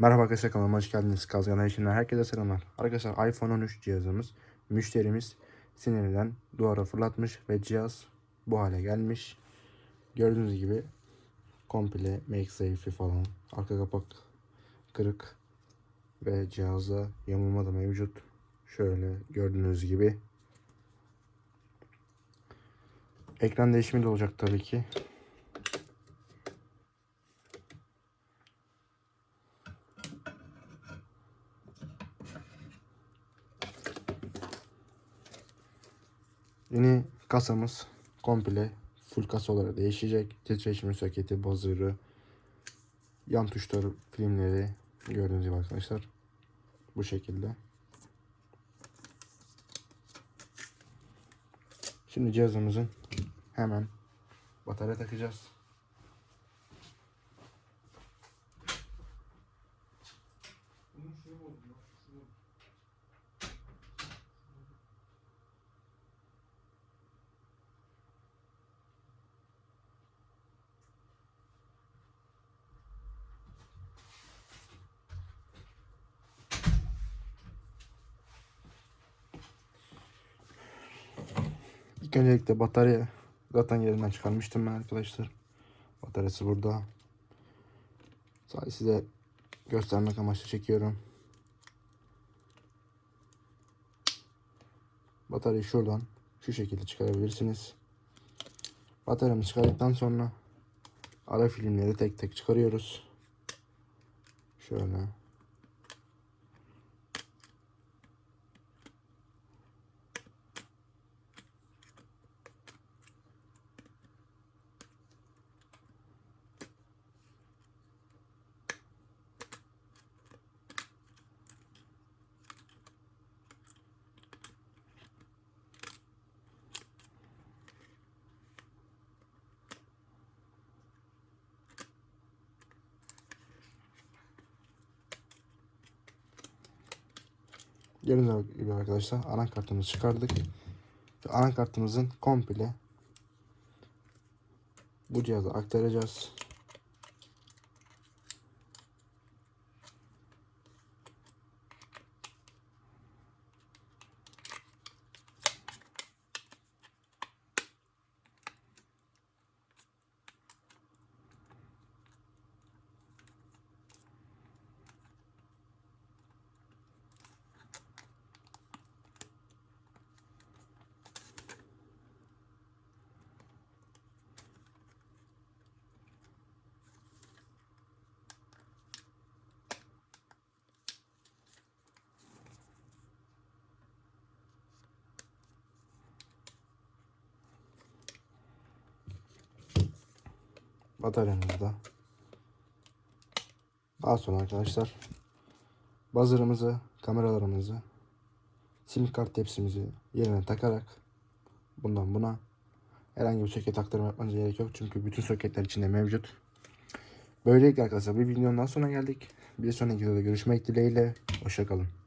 Merhaba arkadaşlar kanalıma hoş geldiniz. Kazgan Ayşin'den herkese selamlar. Arkadaşlar iPhone 13 cihazımız müşterimiz sinirden duvara fırlatmış ve cihaz bu hale gelmiş. Gördüğünüz gibi komple MagSafe'i falan arka kapak kırık ve cihazda yamulma da mevcut. Şöyle gördüğünüz gibi. Ekran değişimi de olacak tabii ki. Yeni kasamız komple full kasa olarak değişecek. Titreşim soketi, buzzer'ı, yan tuşları, filmleri gördüğünüz gibi arkadaşlar. Bu şekilde. Şimdi cihazımızın hemen batarya takacağız. İlk öncelikle batarya zaten yerinden çıkarmıştım ben arkadaşlar. Bataryası burada. Sadece size göstermek amaçlı çekiyorum. Bataryayı şuradan şu şekilde çıkarabilirsiniz. Bataryamızı çıkardıktan sonra ara filmleri tek tek çıkarıyoruz. Şöyle. Gördüğünüz gibi arkadaşlar anakartımızı çıkardık. Ve anakartımızın komple bu cihaza aktaracağız. Bataryamızda. Daha sonra arkadaşlar buzzer'ımızı, kameralarımızı, sim kart tepsimizi yerine takarak bundan buna herhangi bir soket aktarma yapmanız gerek yok. Çünkü bütün soketler içinde mevcut. Böylelikle arkadaşlar bir videonun daha sonuna geldik. Bir sonraki videoda görüşmek dileğiyle. Hoşçakalın.